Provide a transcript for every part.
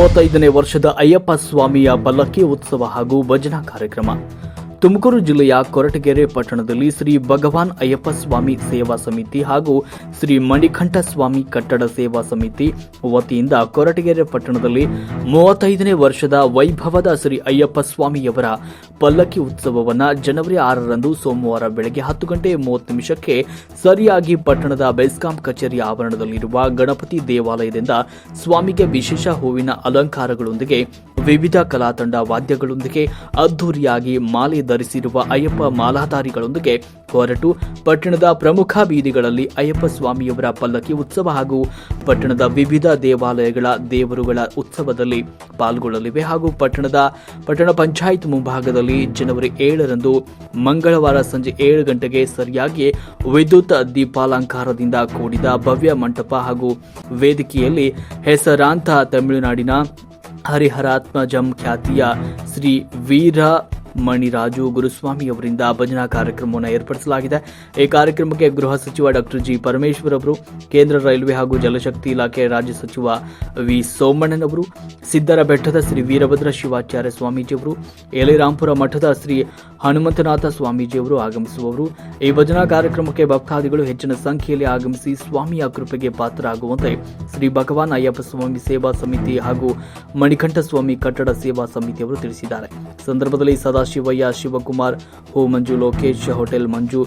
ಮೂವತ್ತೈದನೇ ವರ್ಷದ ಅಯ್ಯಪ್ಪ ಸ್ವಾಮಿಯ ಪಲ್ಲಕ್ಕಿ ಉತ್ಸವ ಹಾಗೂ ಭಜನಾ ಕಾರ್ಯಕ್ರಮ. ತುಮಕೂರು ಜಿಲ್ಲೆಯ ಕೊರಟಗೆರೆ ಪಟ್ಟಣದಲ್ಲಿ ಶ್ರೀ ಭಗವಾನ್ ಅಯ್ಯಪ್ಪ ಸ್ವಾಮಿ ಸೇವಾ ಸಮಿತಿ ಹಾಗೂ ಶ್ರೀ ಮಣಿಕಂಠ ಸ್ವಾಮಿ ಕಟ್ಟಡ ಸೇವಾ ಸಮಿತಿ ವತಿಯಿಂದ ಕೊರಟಗೆರೆ ಪಟ್ಟಣದಲ್ಲಿ ಮೂವತ್ತೈದನೇ ವರ್ಷದ ವೈಭವದ ಶ್ರೀ ಅಯ್ಯಪ್ಪ ಸ್ವಾಮಿಯವರ ಪಲ್ಲಕ್ಕಿ ಉತ್ಸವವನ್ನು ಜನವರಿ ಆರರಂದು ಸೋಮವಾರ ಬೆಳಗ್ಗೆ ಹತ್ತು ಗಂಟೆ ಮೂವತ್ತು ನಿಮಿಷಕ್ಕೆ ಸರಿಯಾಗಿ ಪಟ್ಟಣದ ಬೆಸ್ಕಾಂ ಕಚೇರಿ ಆವರಣದಲ್ಲಿರುವ ಗಣಪತಿ ದೇವಾಲಯದಿಂದ ಸ್ವಾಮಿಗೆ ವಿಶೇಷ ಹೂವಿನ ಅಲಂಕಾರಗಳೊಂದಿಗೆ ವಿವಿಧ ಕಲಾತಂಡ ವಾದ್ಯಗಳೊಂದಿಗೆ ಅದ್ದೂರಿಯಾಗಿ ಮಾಲೆ ಧರಿಸಿರುವ ಅಯ್ಯಪ್ಪ ಮಾಲಾಧಾರಿಗಳೊಂದಿಗೆ ಹೊರಟು ಪಟ್ಟಣದ ಪ್ರಮುಖ ಬೀದಿಗಳಲ್ಲಿ ಅಯ್ಯಪ್ಪ ಸ್ವಾಮಿಯವರ ಪಲ್ಲಕ್ಕಿ ಉತ್ಸವ ಹಾಗೂ ಪಟ್ಟಣದ ವಿವಿಧ ದೇವಾಲಯಗಳ ದೇವರುಗಳ ಉತ್ಸವದಲ್ಲಿ ಪಾಲ್ಗೊಳ್ಳಲಿವೆ ಹಾಗೂ ಪಟ್ಟಣದ ಪಟ್ಟಣ ಪಂಚಾಯತ್ ಮುಂಭಾಗದಲ್ಲಿ ಜನವರಿ ಏಳರಂದು ಮಂಗಳವಾರ ಸಂಜೆ ಏಳು ಗಂಟೆಗೆ ಸರಿಯಾಗಿ ವಿದ್ಯುತ್ ದೀಪಾಲಂಕಾರದಿಂದ ಕೂಡಿದ ಭವ್ಯ ಮಂಟಪ ಹಾಗೂ ವೇದಿಕೆಯಲ್ಲಿ ಹೆಸರಾಂತ ತಮಿಳುನಾಡಿನ ಹರಿಹರಾತ್ಮಜಂ ಖ್ಯಾತಿಯ ಶ್ರೀ ವೀರ ಮಣಿರಾಜು ಗುರುಸ್ವಾಮಿ ಅವರಿಂದ ಭಜನಾ ಕಾರ್ಯಕ್ರಮವನ್ನು ಏರ್ಪಡಿಸಲಾಗಿದೆ. ಈ ಕಾರ್ಯಕ್ರಮಕ್ಕೆ ಗೃಹ ಸಚಿವ ಡಾಕ್ಟರ್ ಜಿ ಪರಮೇಶ್ವರ್ ಅವರು, ಕೇಂದ್ರ ರೈಲ್ವೆ ಹಾಗೂ ಜಲಶಕ್ತಿ ಇಲಾಖೆ ರಾಜ್ಯ ಸಚಿವ ವಿ ಸೋಮಣ್ಣನ್ ಅವರು, ಸಿದ್ದರ ಬೆಟ್ಟದ ಶ್ರೀ ವೀರಭದ್ರ ಶಿವಾಚಾರ್ಯ ಸ್ವಾಮೀಜಿ ಅವರು ಎಲೆರಾಂಪುರ ಮಠದ ಶ್ರೀ ಹನುಮಂತನಾಥ ಸ್ವಾಮೀಜಿಯವರು ಆಗಮಿಸುವವರು. ಈ ಭಜನಾ ಕಾರ್ಯಕ್ರಮಕ್ಕೆ ಭಕ್ತಾದಿಗಳು ಹೆಚ್ಚಿನ ಸಂಖ್ಯೆಯಲ್ಲಿ ಆಗಮಿಸಿ ಸ್ವಾಮಿಯ ಕೃಪೆಗೆ ಪಾತ್ರರಾಗುವಂತೆ ಶ್ರೀ ಭಗವಾನ್ ಅಯ್ಯಪ್ಪ ಸ್ವಾಮಿ ಸೇವಾ ಸಮಿತಿ ಹಾಗೂ ಮಣಿಕಂಠ ಸ್ವಾಮಿ ಕಟ್ಟಡ ಸೇವಾ ಸಮಿತಿಯವರು ತಿಳಿಸಿದ್ದಾರೆ. ಸಂದರ್ಭದಲ್ಲಿ ಸದಾಶಿವಯ್ಯ ಶಿವಕುಮಾರ್ ಹೂ ಮಂಜು ಲೋಕೇಶ್ ಹೋಟೆಲ್ ಮಂಜು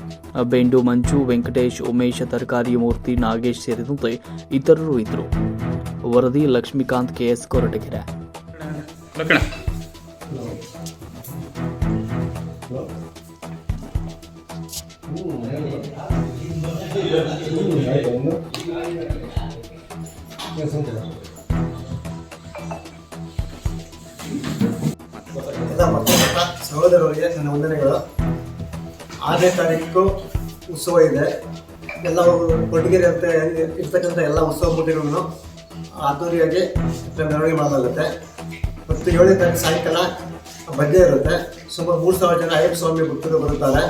ಬೆಂಡು ಮಂಜು ವೆಂಕಟೇಶ್ ಉಮೇಶ್ ತರಕಾರಿ ಮೂರ್ತಿ ನಾಗೇಶ್ ಸೇರಿದಂತೆ ಇತರರು ಇದ್ದರು. ವರದಿ ಲಕ್ಷ್ಮೀಕಾಂತ್ ಕೆಎಸ್ ಕೊರಟಗೆರೆ. ಲಕ್ಕಣ ಸಹೋದರರಿಗೆ ನನ್ನ ವಂದನೆಗಳು. ಆರನೇ ತಾರೀಕು ಉತ್ಸವ ಇದೆ. ಎಲ್ಲ ಕೊಟ್ಟಿಗೆರೆ ಅಂತ ಇರ್ತಕ್ಕಂಥ ಎಲ್ಲ ಉತ್ಸವ ಮೂರ್ತಿಗಳನ್ನು ಅದ್ದೂರಿಯಾಗಿ ಮೆರವಣಿಗೆ ಮಾಡಲಾಗುತ್ತೆ. ಮತ್ತು ಏಳನೇ ತಾರೀಕು ಸಾಯಂಕಾಲ ಭಜನೆ ಇರುತ್ತೆ. ಸುಮಾರು ಮೂರು ಸಾವಿರ ಜನ ಅಯ್ಯಪ್ಪ ಸ್ವಾಮಿ ಭಕ್ತರು ಬರುತ್ತಾರೆ.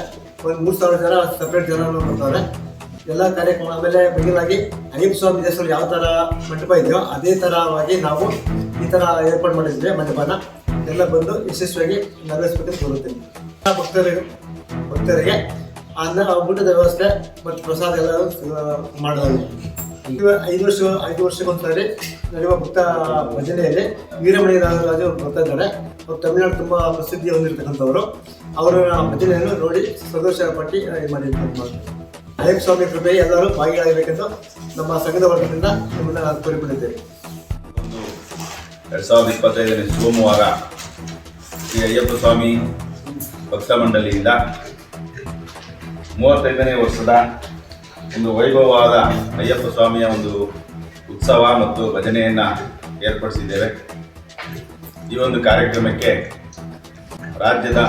ಒಂದು ಮೂರು ಸಾವಿರ ಜನ ಸಪ್ರೇಟ್ ಜನರನ್ನು ಬರ್ತಾರೆ ಎಲ್ಲ ಕಾರ್ಯಕ್ರಮ ಆಮೇಲೆ ಮಿಗಿಲಾಗಿ ಅಯ್ಯಪ್ಪ ಸ್ವಾಮಿ ದೇವಸ್ಥಾನ ಯಾವ ಥರ ಮಂಟಪ ಇದೆಯೋ ಅದೇ ಥರವಾಗಿ ನಾವು ಈ ಥರ ಏರ್ಪಾಡು ಮಾಡಿದ್ವಿ, ಮಂಟಪನ. ಎಲ್ಲ ಬಂದು ಯಶಸ್ವಿಯಾಗಿ ನೆರವೇರಿಸ್ಬೇಕು ಎಲ್ಲ ಭಕ್ತರಿಗೆ ಭಕ್ತರಿಗೆ ಅನ್ನ ಊಟದ ವ್ಯವಸ್ಥೆ ಮತ್ತು ಪ್ರಸಾದ ಎಲ್ಲ ಇದು ಐದು ವರ್ಷ, ಐದು ವರ್ಷಕ್ಕೊಂದ್ಸರಿ ನಡೆಯುವ ಭಕ್ತ ಭಜನೆಯಲ್ಲಿ ವೀರಮಣಿ ರಾಜರಾಜು ಬರ್ತಾ ಇದ್ದಾರೆ. ಅವರು ತಮಿಳುನಾಡು ತುಂಬ ಪ್ರಸಿದ್ಧಿ ಹೊಂದಿರತಕ್ಕಂಥವರು. ಅವರ ಭಜನೆಯನ್ನು ನೋಡಿ ಸಂತೋಷ ಪಟ್ಟಿ ಇದು ಮಾಡಿ ಅಯ್ಯಪ್ಪ ಸ್ವಾಮಿ ಕೃಪೆ ಎಲ್ಲರೂ ಭಾಗಿಯಾಗಬೇಕೆಂದು ನಮ್ಮ ಸಂಘದ ವರ್ಗದಿಂದ ನಿಮ್ಮನ್ನು ಕೋರಿಕೊಂಡಿದ್ದೇವೆ ಎರಡು ಸಾವಿರದ ಇಪ್ಪತ್ತೈದನೇ ಸೋಮವಾರ ಶ್ರೀ ಅಯ್ಯಪ್ಪ ಸ್ವಾಮಿ ಭಕ್ತ ಮಂಡಳಿಯಿಂದ ಮೂವತ್ತೈದನೇ ವರ್ಷದ ಒಂದು ವೈಭವವಾದ ಅಯ್ಯಪ್ಪ ಸ್ವಾಮಿಯ ಒಂದು ಉತ್ಸವ ಮತ್ತು ಭಜನೆಯನ್ನು ಏರ್ಪಡಿಸಿದ್ದೇವೆ. ಈ ಒಂದು ಕಾರ್ಯಕ್ರಮಕ್ಕೆ ರಾಜ್ಯದ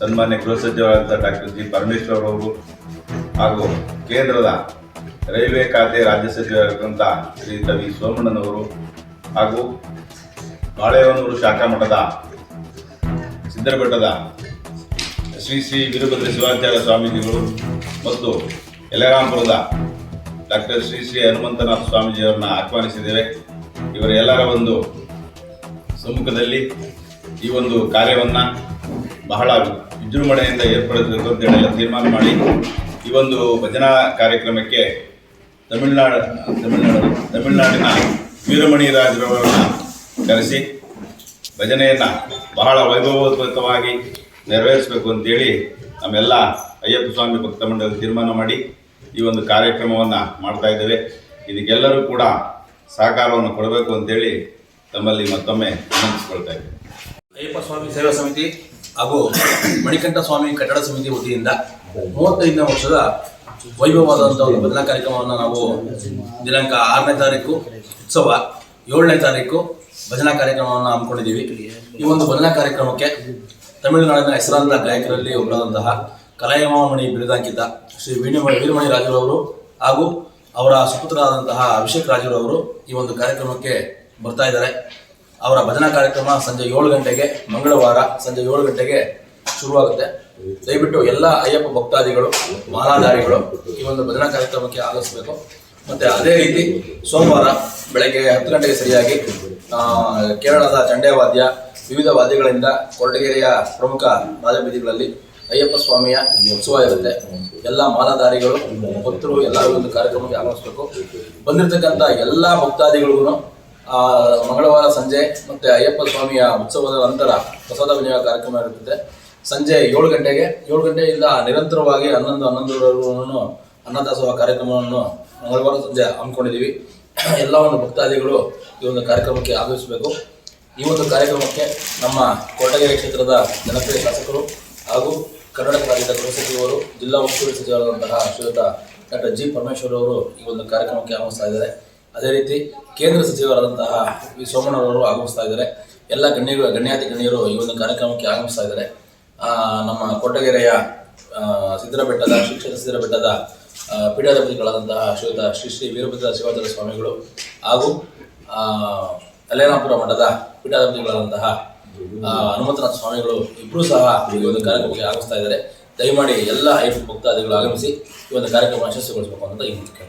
ಸನ್ಮಾನ್ಯ ಗೃಹ ಸಚಿವರಾದ ಡಾಕ್ಟರ್ ಜಿ ಪರಮೇಶ್ವರ್ ಅವರು ಹಾಗೂ ಕೇಂದ್ರದ ರೈಲ್ವೆ ಖಾತೆ ರಾಜ್ಯ ಸಚಿವರಾದಂಥ ಶ್ರೀ ವಿ ಸೋಮಣ್ಣನವರು ಹಾಗೂ ಬಾಳೆಹೊನ್ನೂರು ಶಾಖಾ ಮಠದ ಸಿದ್ದರಬೆಟ್ಟದ ಶ್ರೀ ಶ್ರೀ ವೀರಭದ್ರ ಶಿವಾಚಾರ್ಯ ಸ್ವಾಮೀಜಿಗಳು ಮತ್ತು ಯಲರಾಂಪುರದ ಡಾಕ್ಟರ್ ಶ್ರೀ ಶ್ರೀ ಹನುಮಂತನಾಥ ಸ್ವಾಮೀಜಿಯವರನ್ನ ಆಹ್ವಾನಿಸಿದ್ದೇವೆ. ಇವರ ಎಲ್ಲರ ಒಂದು ಸಮ್ಮುಖದಲ್ಲಿ ಈ ಒಂದು ಕಾರ್ಯವನ್ನು ಬಹಳ ವಿಜೃಂಭಣೆಯಿಂದ ಏರ್ಪಡಿಸಬೇಕು ಅಂತ ಹೇಳಿ ತೀರ್ಮಾನ ಮಾಡಿ ಈ ಒಂದು ಭಜನಾ ಕಾರ್ಯಕ್ರಮಕ್ಕೆ ತಮಿಳುನಾಡು ತಮಿಳುನಾಡು, ತಮಿಳುನಾಡಿನ ವೀರಮಣಿ ರಾಜರವರನ್ನ ಕರೆಸಿ ಭಜನೆಯನ್ನು ಬಹಳ ವೈಭವೋತ್ಮಕವಾಗಿ ನೆರವೇರಿಸಬೇಕು ಅಂತೇಳಿ ನಮ್ಮೆಲ್ಲ ಅಯ್ಯಪ್ಪ ಸ್ವಾಮಿ ಭಕ್ತ ಮಂಡಳಿ ತೀರ್ಮಾನ ಮಾಡಿ ಈ ಒಂದು ಕಾರ್ಯಕ್ರಮವನ್ನು ಮಾಡ್ತಾ ಇದ್ದೇವೆ. ಇದಕ್ಕೆಲ್ಲರೂ ಕೂಡ ಸಹಕಾರವನ್ನು ಕೊಡಬೇಕು ಅಂತೇಳಿ ತಮ್ಮಲ್ಲಿ ಮತ್ತೊಮ್ಮೆ ವಿನಂತಿಸ್ಕೊಳ್ತಾ ಇದ್ದೇವೆ. ಅಯ್ಯಪ್ಪ ಸ್ವಾಮಿ ಸೇವಾ ಸಮಿತಿ ಹಾಗೂ ಮಣಿಕಂಠ ಸ್ವಾಮಿ ಕಟ್ಟಡ ಸಮಿತಿ ವತಿಯಿಂದ ಮೂವತ್ತೈದನೇ ವರ್ಷದ ವೈಭವವಾದಂಥ ಒಂದು ಭಜನಾ ಕಾರ್ಯಕ್ರಮವನ್ನು ನಾವು ದಿನಾಂಕ ಆರನೇ ತಾರೀಕು, ಉತ್ಸವ ಏಳನೇ ತಾರೀಕು ಭಜನಾ ಕಾರ್ಯಕ್ರಮವನ್ನು ಹಮ್ಮಿಕೊಂಡಿದ್ದೀವಿ. ಈ ಒಂದು ಭಜನಾ ಕಾರ್ಯಕ್ರಮಕ್ಕೆ ತಮಿಳುನಾಡಿನ ಹೆಸರಾಂತ ಗಾಯಕರಲ್ಲಿ ಒಬ್ಬರಾದಂತಹ ಕಲಾಯಮಣಿ ಬಿರುದಾಂಕಿತ ಶ್ರೀ ವೀಣಮಣಿ ವೀರಮಣಿ ರಾಜುರವರು ಹಾಗೂ ಅವರ ಸುಪುತ್ರರಾದಂತಹ ಅಭಿಷೇಕ್ ರಾಜುರವರು ಈ ಒಂದು ಕಾರ್ಯಕ್ರಮಕ್ಕೆ ಬರ್ತಾ ಇದ್ದಾರೆ. ಅವರ ಭಜನಾ ಕಾರ್ಯಕ್ರಮ ಸಂಜೆ ಏಳು ಗಂಟೆಗೆ ಮಂಗಳವಾರ ಸಂಜೆ ಏಳು ಗಂಟೆಗೆ ಶುರುವಾಗುತ್ತೆ. ದಯವಿಟ್ಟು ಎಲ್ಲ ಅಯ್ಯಪ್ಪ ಭಕ್ತಾದಿಗಳು ಮಾಲಾಧಾರಿಗಳು ಈ ಒಂದು ಭಜನಾ ಕಾರ್ಯಕ್ರಮಕ್ಕೆ ಆಗಮಿಸಬೇಕು. ಮತ್ತೆ ಅದೇ ರೀತಿ ಸೋಮವಾರ ಬೆಳಗ್ಗೆ ಹತ್ತು ಗಂಟೆಗೆ ಸರಿಯಾಗಿ ಕೇರಳದ ಚಂಡೆ ವಾದ್ಯ ವಿವಿಧ ವಾದ್ಯಗಳಿಂದ ಕೊರಟಗೆರೆಯ ಪ್ರಮುಖ ರಾಜಬೀದಿಗಳಲ್ಲಿ ಅಯ್ಯಪ್ಪ ಸ್ವಾಮಿಯ ಉತ್ಸವ ಇರುತ್ತೆ. ಎಲ್ಲ ಮಾಲಾಧಾರಿಗಳು, ಭಕ್ತರು ಎಲ್ಲರೂ ಒಂದು ಕಾರ್ಯಕ್ರಮಕ್ಕೆ ಆಗಮಿಸಬೇಕು. ಬಂದಿರತಕ್ಕಂಥ ಎಲ್ಲ ಭಕ್ತಾದಿಗಳಿಗೂ ಮಂಗಳವಾರ ಸಂಜೆ ಮತ್ತು ಅಯ್ಯಪ್ಪ ಸ್ವಾಮಿಯ ಉತ್ಸವದ ನಂತರ ಪ್ರಸಾದ ವಿನಿಯೋಗ ಕಾರ್ಯಕ್ರಮ ಇರುತ್ತದೆ. ಸಂಜೆ ಏಳು ಗಂಟೆಗೆ, ಏಳು ಗಂಟೆಯಿಂದ ನಿರಂತರವಾಗಿ ಹನ್ನೊಂದು ಹನ್ನೊಂದರವರೆಗೂ ಅನ್ನದಾಸೋಹ ಕಾರ್ಯಕ್ರಮವನ್ನು ಮಂಗಳವಾರ ಸಂಜೆ ಹಮ್ಮಿಕೊಂಡಿದ್ದೀವಿ. ಎಲ್ಲ ಒಂದು ಭಕ್ತಾದಿಗಳು ಈ ಒಂದು ಕಾರ್ಯಕ್ರಮಕ್ಕೆ ಆಗಮಿಸಬೇಕು. ಈ ಒಂದು ಕಾರ್ಯಕ್ರಮಕ್ಕೆ ನಮ್ಮ ಕೋಟಗೆರೆ ಕ್ಷೇತ್ರದ ಜನಪ್ರಿಯ ಶಾಸಕರು ಹಾಗೂ ಕರ್ನಾಟಕ ರಾಜ್ಯದ ಗೃಹ ಸಚಿವರು ಜಿಲ್ಲಾ ಉಸ್ತುವಾರಿ ಸಚಿವರಾದಂತಹ ಶ್ರೀಯುತ ಡಾಕ್ಟರ್ ಜಿ ಪರಮೇಶ್ವರ್ ಅವರು ಈ ಒಂದು ಕಾರ್ಯಕ್ರಮಕ್ಕೆ ಆಗಮಿಸ್ತಾ ಇದ್ದಾರೆ. ಅದೇ ರೀತಿ ಕೇಂದ್ರ ಸಚಿವರಾದಂತಹ ವಿ ಸೋಮಣ್ಣರವರು ಆಗಮಿಸ್ತಾ ಇದ್ದಾರೆ. ಎಲ್ಲ ಗಣ್ಯರು ಗಣ್ಯಾತಿ ಗಣ್ಯರು ಈ ಒಂದು ಕಾರ್ಯಕ್ರಮಕ್ಕೆ ಆಗಮಿಸ್ತಾ ಇದ್ದಾರೆ. ನಮ್ಮ ಕೋಟಗೆರೆಯ ಆ, ಸಿದ್ದರಬೆಟ್ಟದ ಶಿಕ್ಷಣ ಸಿದ್ದರಬೆಟ್ಟದ ಪೀಠಾಧಿಪತಿಗಳಾದಂತಹ ಶ್ರೀಯುತ ಶ್ರೀ ಶ್ರೀ ವೀರಭದ್ರ ಶಿವಾಚಾರ ಸ್ವಾಮಿಗಳು ಹಾಗೂ ಕಲ್ಯಾಣಪುರ ಮಠದ ಪೀಠಾಧಿಪತಿಗಳಾದಂತಹ ಹನುಮಂತನಾಥ ಸ್ವಾಮಿಗಳು ಇಬ್ಬರೂ ಸಹ ಈ ಒಂದು ಕಾರ್ಯಕ್ರಮಕ್ಕೆ ಆಗಮಿಸ್ತಾ ಇದ್ದಾರೆ ದಯಮಾಡಿ ಎಲ್ಲ ಐಫ್ ಭಕ್ತಾದಿಗಳು ಆಗಮಿಸಿ ಈ ಒಂದು ಕಾರ್ಯಕ್ರಮ ಯಶಸ್ವಿಗೊಳಿಸಬೇಕು ಅಂತ ಈ ಮುಖ್ಯ.